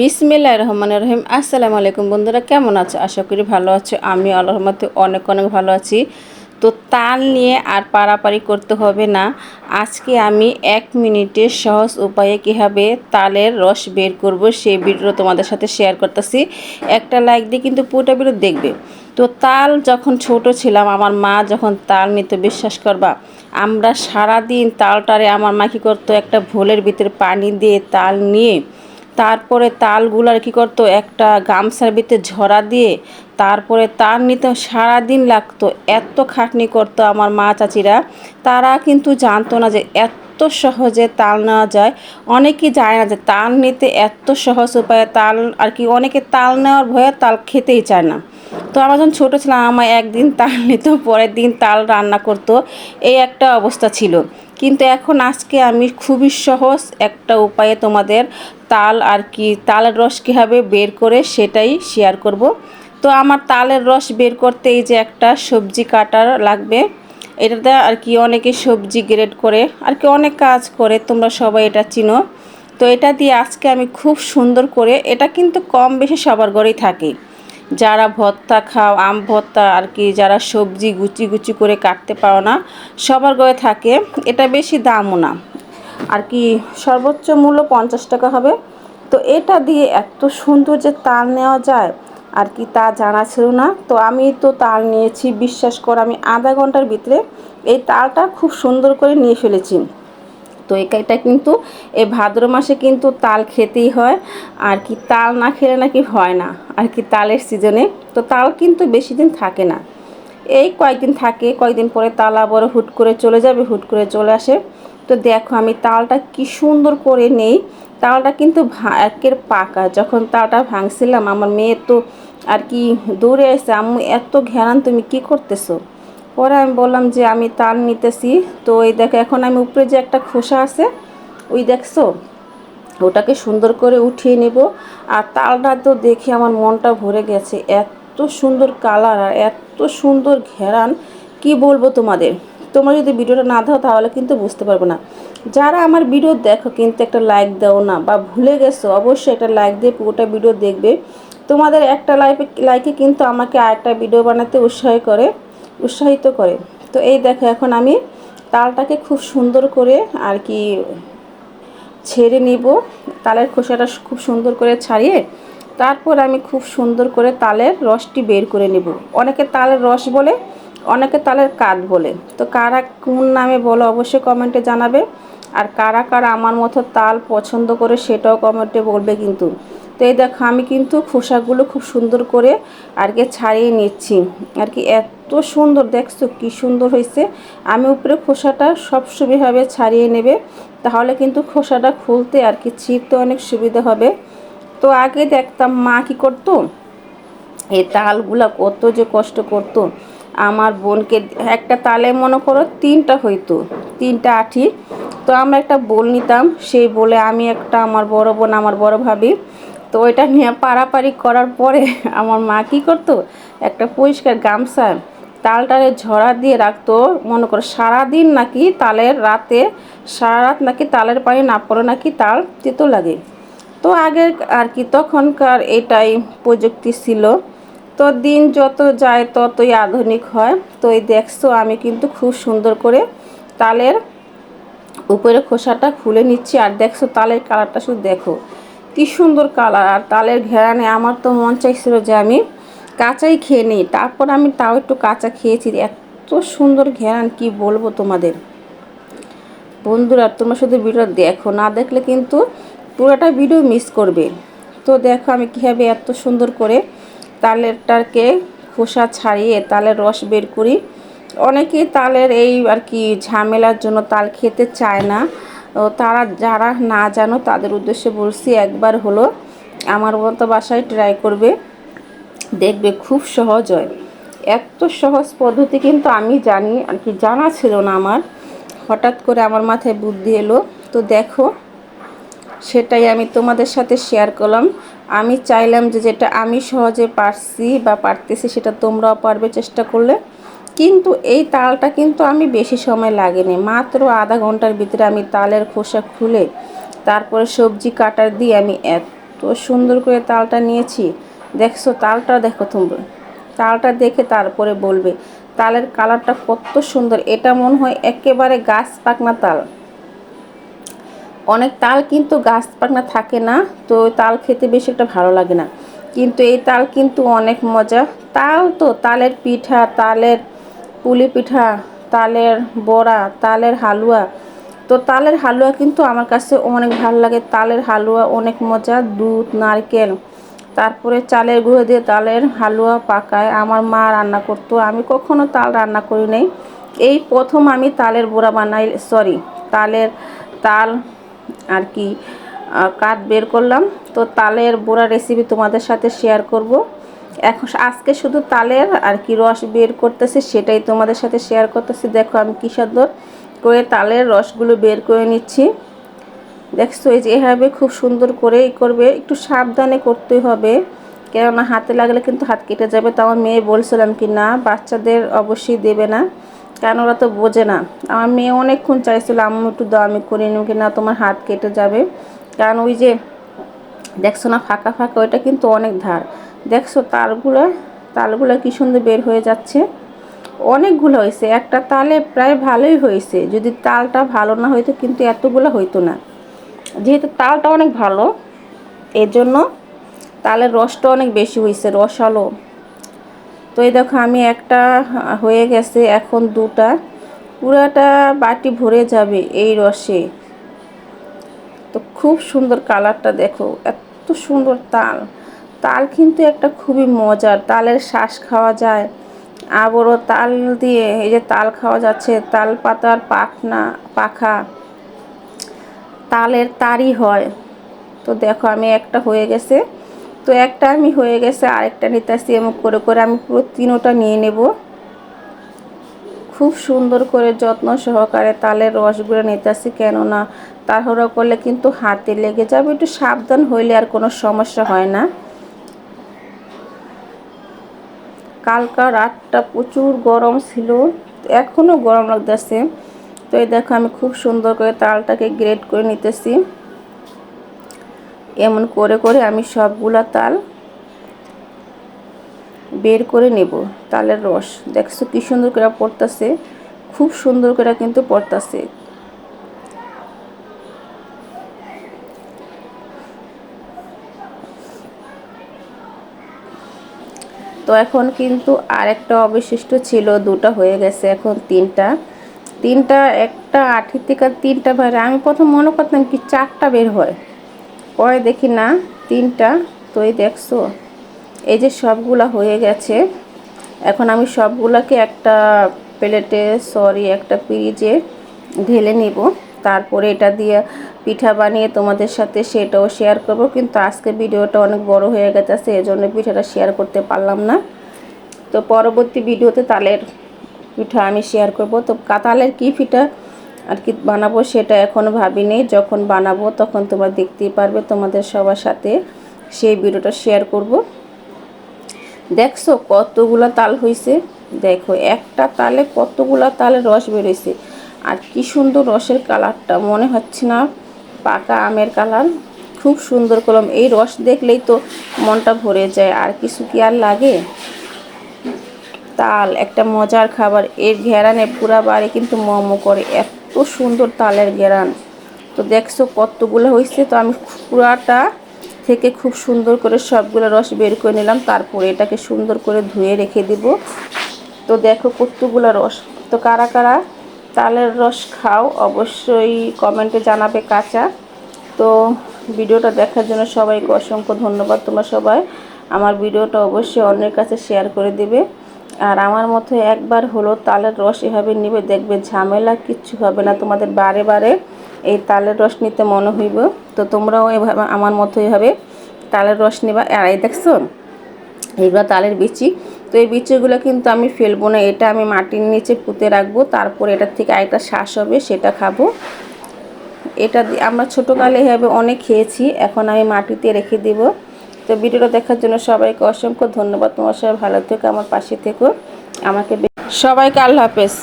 বিসমিল্লাহ রহমান রহিম। আসসালামু আলাইকুম বন্ধুরা, কেমন আছো? আশা করি ভালো আছো। আমি আল্লাহ রহমতে অনেক অনেক ভালো আছি। তো তাল নিয়ে আর পারাপারি করতে হবে না। আজকে আমি এক মিনিটে সহজ উপায়ে কীভাবে তালের রস বের করব সেই ভিডিও তোমাদের সাথে শেয়ার করতেছি। একটা লাইক দিয়ে কিন্তু পুরোটা ভিডিও দেখবে। তো তাল যখন ছোট ছিলাম, আমার মা যখন তাল নিতে বিশ্বাস করবা, আমরা সারাদিন তালটারে আমার মা কী করতো? একটা ভোলের ভিতরে পানি দিয়ে তাল নিয়ে তারপরে তালগুলো আর কি করতো, একটা গামছার ভিতরে ঝরা দিয়ে তারপরে তার নিতে সারাদিন লাগতো, এত খাটনি করতো আমার মা চাচিরা। তারা কিন্তু জানতো না যে এত সহজে তাল নেওয়া যায় অনেকেই যায় না যে তাল নিতে এত সহজ উপায়ে তাল আর কি, অনেকে তাল নেওয়ার ভয়ে তাল খেতেই চায় না। তো আমার যখন ছোটো ছিলাম, আমার একদিন তাল নিত, পরের দিন তাল রান্না করতো, এই একটা অবস্থা ছিল। কিন্তু এখন আজকে আমি খুবই সহজ একটা উপায়ে তোমাদের তাল আর কি, তালের রস কীভাবে বের করে সেটাই শেয়ার করব। তো আমার তালের রস বের করতে এই যে একটা সবজি কাটার লাগবে, এটাতে আর কি অনেকে সবজি গ্রেড করে, আর কি অনেক কাজ করে, তোমরা সবাই এটা চিনো। তো এটা দিয়ে আজকে আমি খুব সুন্দর করে, এটা কিন্তু কম বেশি সবার ঘরেই থাকে। যারা ভর্তা খাও, আম ভর্তা আর কি যারা সবজি গুচি গুচি করে কাটতে পারো না, সবার গয়ে থাকে, এটা বেশি দামও না। আর কি সর্বোচ্চ মূল্য পঞ্চাশ টাকা হবে। তো এটা দিয়ে এত সুন্দর যে তাল নেওয়া যায়, আর কি তা জানা ছিল না। তো আমি তো তাল নিয়েছি, বিশ্বাস কর, আমি আধা ঘণ্টার ভিতরে এই তালটা খুব সুন্দর করে নিয়ে ফেলেছি। তো এটা কিন্তু এই ভাদ্র মাসে কিন্তু তাল খেতেই হয়। আর কি তাল না খেলে নাকি হয় না। আর কি তালের সিজনে তো তাল কিন্তু বেশি দিন থাকে না। এই কয়েকদিন থাকে, কয়েকদিন পরে তাল আবার হুট করে চলে যাবে, হুট করে চলে আসে। তো দেখো আমি তালটা কি সুন্দর করে নেই। তালটা কিন্তু একের পাকা। যখন তালটা ভাঙছিলাম, আমার মেয়ে তো আর কি দৌড়ে আসছে আম্মু এত ঘেরান তুমি কি করতেছো? পরে আমি বললাম যে আমি তাল নিতেছি। তো ওই দেখো, এখন আমি উপরে যে একটা খোসা আছে, ওই দেখছ? ওটাকে সুন্দর করে উঠিয়ে নেব। আর তালটা তো দেখে আমার মনটা ভরে গেছে, এত সুন্দর কালার আর এত সুন্দর ঘেরান। কি বলব তোমাদের? তোমরা যদি ভিডিওটা না দাও, তাহলে কিন্তু বুঝতে পারব না। যারা আমার ভিডিও দেখো, কিন্তু একটা লাইক দাও না বা ভুলে গেছো, অবশ্যই একটা লাইক দিয়ে পুরোটা ভিডিও দেখবে। তোমাদের একটা লাইফে লাইকে কিন্তু আমাকে আরেকটা ভিডিও বানাতে উৎসাহ করে। উৎসাহিত করে। তো এই দেখো, এখন আমি তালটাকে খুব সুন্দর করে আর কি ছেড়ে নিব। তালের খোসাটা খুব সুন্দর করে ছাড়িয়ে তারপর আমি খুব সুন্দর করে তালের রসটি বের করে নেব। অনেকে তালের রস বলে, অনেকে তালের কাঠ বলে। তো কারা কোন নামে বলো অবশ্যই কমেন্টে জানাবে। আর কারা কারা আমার মতো তাল পছন্দ করে সেটাও কমেন্টে বলবে কিন্তু। তো এই দেখো, আমি কিন্তু খোসাগুলো খুব সুন্দর করে আর কি ছাড়িয়ে নিচ্ছি। আর কি এত সুন্দর, দেখছ কি সুন্দর হয়েছে। আমি উপরে খোসাটা সব সবসময়ভাবে ছাড়িয়ে নেবে, তাহলে কিন্তু খোসাটা খুলতে আর কি ছিঁড়তে অনেক সুবিধা হবে। তো আগে দেখতাম মা কি করতো, এই তালগুলা কত যে কষ্ট করতো। আমার বোনকে একটা তালে মনে করো তিনটা হইতো, তিনটা আঠি। তো আমরা একটা বোল নিতাম, সেই বলে আমি একটা, আমার বড় বোন, আমার বড় ভাবি। তো ওইটা নিয়ে পাড়াপাড়ি করার পরে আমার মা কী করতো, একটা পরিষ্কার গামছা তালটারে ঝরা দিয়ে রাখতো, মনে করো সারাদিন নাকি তালের রাতে সারা রাত নাকি তালের পানি না পড়ে নাকি তাল তেতো লাগে। তো আগের আর কি, তখনকার এটাই প্রযুক্তি ছিল। তো দিন যত যায় ততই আধুনিক হয়। তো এই দেখছ, আমি কিন্তু খুব সুন্দর করে তালের উপরে খোসাটা খুলে নিচ্ছি। আর দেখছ তালের কালারটা শুধু দেখো, কি সুন্দর কালার। আর তালের ঘেরানে আমার তো মন চাইছিল যে আমি কাঁচাই খেয়ে নিই। তারপর আমি তাও একটু কাঁচা খেয়েছি। এত সুন্দর ঘেরান কি বলব তোমাদের? বন্ধুরা, তোমরা শুধু ভিডিও দেখো, না দেখলে কিন্তু পুরোটা ভিডিও মিস করবে। তো দেখো আমি কীভাবে এত সুন্দর করে তালেরটাকে খোসা ছাড়িয়ে তালের রস বের করি। অনেকেই তালের এই আর কি ঝামেলার জন্য তাল খেতে চায় না। তারা যারা না জানো, তাদের উদ্দেশ্যে বলছি একবার হলো আমার মতো বাসায় ট্রাই করবে। দেখবে খুব সহজ হয়। এত সহজ পদ্ধতি কিন্তু আমি জানি, আর কি জানা ছিল না আমার। হঠাৎ করে আমার মাথায় বুদ্ধি এলো, তো দেখো, সেটাই আমি তোমাদের সাথে শেয়ার করলাম। আমি চাইলাম যে যেটা আমি সহজে পারছি বা পারতেছি সেটা তোমরাও পারবে চেষ্টা করলে। কিন্তু এই তালটা কিন্তু আমি বেশি সময় লাগেনি। মাত্র আধা ঘণ্টার ভিতরে আমি তালের খোসা খুলে, তারপরে সবজি কাটার দিয়ে আমি এত সুন্দর করে তালটা নিয়েছি। দেখছ, তালটা দেখো তোমরা তালটা দেখে তারপরে বলবে, তালের কালারটা কত সুন্দর। এটা মনে হয় একেবারে গাছ পাকনা তাল। অনেক তাল কিন্তু গাছ পাকনা থাকে না, তো তাল খেতে বেশি একটা ভালো লাগে না। কিন্তু এই তাল কিন্তু অনেক মজা। তাল তো, তালের পিঠা, তালের পুলি পিঠা, তালের বড়া, তালের হালুয়া। তো তালের হালুয়া কিন্তু আমার কাছে অনেক ভালো লাগে। তালের হালুয়া অনেক মজা, দুধ, নারকেল। তারপরে চালের গুঁড়ো দিয়ে তালের হালুয়া পাকায় আমার মা রান্না করতো। আমি কখনো তাল রান্না করি নাই। এই প্রথম আমি তালের বড়া বানাই সরি তালের তাল আর কি কাঠ বের করলাম। তো তালের বড়া রেসিপি তোমাদের সাথে শেয়ার করব। এখন আজকে শুধু তালের আর কি রস বের করতেছি, সেটাই তোমাদের সাথে শেয়ার করতেছি। দেখো আমি কী সুন্দর করে তালের রসগুলো বের করে নিচ্ছি। দেখছ, এই যে এভাবে খুব সুন্দর করে করবে, একটু সাবধানে করতে হবে। কেননা হাতে লাগলে কিন্তু হাত কেটে যাবে, তো আমার মেয়ে বলছিলাম কি না, বাচ্চাদের অবশ্যই দেবে না। কেন ওরা তো বোঝে না। আমার মেয়ে অনেকক্ষণ চাইছিল, আম্মু, একটু দাও, আমি করে নিব কি না, তোমার হাত কেটে যাবে। কারণ ওই যে, দেখছ না, ফাঁকা ফাঁকা, ওইটা কিন্তু অনেক ধার। দেখছ, তালগুলো তালগুলো কী সুন্দর বের হয়ে যাচ্ছে। অনেকগুলো হয়েছে, একটা তালে প্রায় ভালোই হয়েছে। যদি তালটা ভালো না হইতো, কিন্তু এতগুলো হইতো না। যেহেতু তালটা অনেক ভালো এর জন্য তালের রসটা অনেক বেশি হয়েছে, রসালো। তো এই দেখো, আমি একটা হয়ে গেছে, এখন দুটা। পুরাটা বাটি ভরে যাবে এই রসে। তো খুব সুন্দর কালারটা দেখো, এত সুন্দর তাল। তাল কিন্তু একটা খুবই মজার, তালের শ্বাস খাওয়া যায়। আবারও তাল দিয়ে এই যে তাল খাওয়া যাচ্ছে, তাল পাতার পাখনা, পাখা। তালের তারি হয়। তো দেখো আমি একটা হয়ে গেছে। তো একটা আমি হয়ে গেছে, আরেকটা নিতেছি, এমন করে করে আমি পুরো তিনোটা নিয়ে নেব। খুব সুন্দর করে যত্ন সহকারে তালের রসগুলো নিতেছি, কেননা তাড়াহুড়ো করলে কিন্তু হাতে লেগে যাবে, একটু সাবধান হইলে আর কোনো সমস্যা হয় না। কালকা রাতটা প্রচুর গরম ছিল এখনও গরম লাগতেছে। তো এই দেখো আমি খুব সুন্দর করে তালটাকে গ্রেড করে নিতেছি। এমন করে করে আমি সবগুলা তাল বের করে নেব, তালের রস। দেখছ কি সুন্দর করে পড়তেছে, খুব সুন্দর করে কিন্তু পড়তেছে। তো এখন কিন্তু আরেকটা অবশিষ্ট ছিল, দুটা হয়ে গেছে এখন তিনটা। তিনটা, একটা আঠি থেকে তিনটা বের আমি প্রথম মনে করতাম কি চারটা বের হয়। পরে দেখি না, তিনটা। তো এই দেখছ, এই যে সবগুলা হয়ে গেছে। এখন আমি সবগুলাকে একটা প্লেটে, সরি, একটা পিরিজে ঢেলে নিব। তারপরে এটা দিয়ে পিঠা বানিয়ে তোমাদের সাথে সেটাও শেয়ার করব। কিন্তু আজকে ভিডিওটা অনেক বড় হয়ে গেছে এজন্য পিঠাটা শেয়ার করতে পারলাম না। তো পরবর্তী ভিডিওতে তালের পিঠা আমি শেয়ার করব। তো কাতালের কী পিঠা আর কি বানাবো সেটা এখনও ভাবিনি। যখন বানাবো তখন তোমরা দেখতেই পারবে তোমাদের সবার সাথে সেই ভিডিওটা শেয়ার করব। দেখছ কতগুলো তাল হয়েছে দেখো, একটা তালে কতগুলো তালে রস বেরোইছে। আর কি সুন্দর রসের কালারটা, মনে হচ্ছে না পাকা আমের কালার। খুব সুন্দর কলম। এই রস দেখলেই তো মনটা ভরে যায়। আর কিছু কি আর লাগে? তাল, একটা মজার খাবার। এর ঘেরানে পুরা বাড়ি কিন্তু মোমো করে, এত সুন্দর তালের ঘেরান। তো দেখছ কতগুলো হয়েছে তো আমি পুরাটা থেকে খুব সুন্দর করে সবগুলো রস বের করে নিলাম, তারপরে এটাকে সুন্দর করে ধুয়ে রেখে দিব। তো দেখো কতগুলো রস। তো কারা কারা তালের রস খাও, অবশ্যই কমেন্টে জানাবে কাঁচা। তো ভিডিওটা দেখার জন্য সবাইকে অসংখ্য ধন্যবাদ, তোমরা সবাই আমার ভিডিওটা অবশ্যই অন্যের কাছে শেয়ার করে দেবে। আর আমার মতো একবার হলো তালের রস এভাবে নিবে, দেখবে ঝামেলা কিচ্ছু হবে না। তোমাদের বারে বারে এই তালের রস নিতে মনে হইব। তো তোমরাও এভাবে, আমার মতো এভাবে তালের রস নেবা। আর এই দেখছ, এইগুলো তালের বিচি। তো এই বিচিগুলো কিন্তু আমি ফেলব না, এটা আমি মাটির নিচে পুঁতে রাখব, তারপর এটার থেকে আরেকটা শ্বাস হবে, সেটা খাব। এটা আমরা ছোটোকালে এভাবে অনেক খেয়েছি, এখন আমি মাটিতে রেখে দেব। তো ভিডিওটা দেখার জন্য সবাইকে অসংখ্য ধন্যবাদ। তোমার সবাই ভালো থেকো, আমার পাশে থেকো। আমাকে সবাইকে আল্লাহ হাফেজ।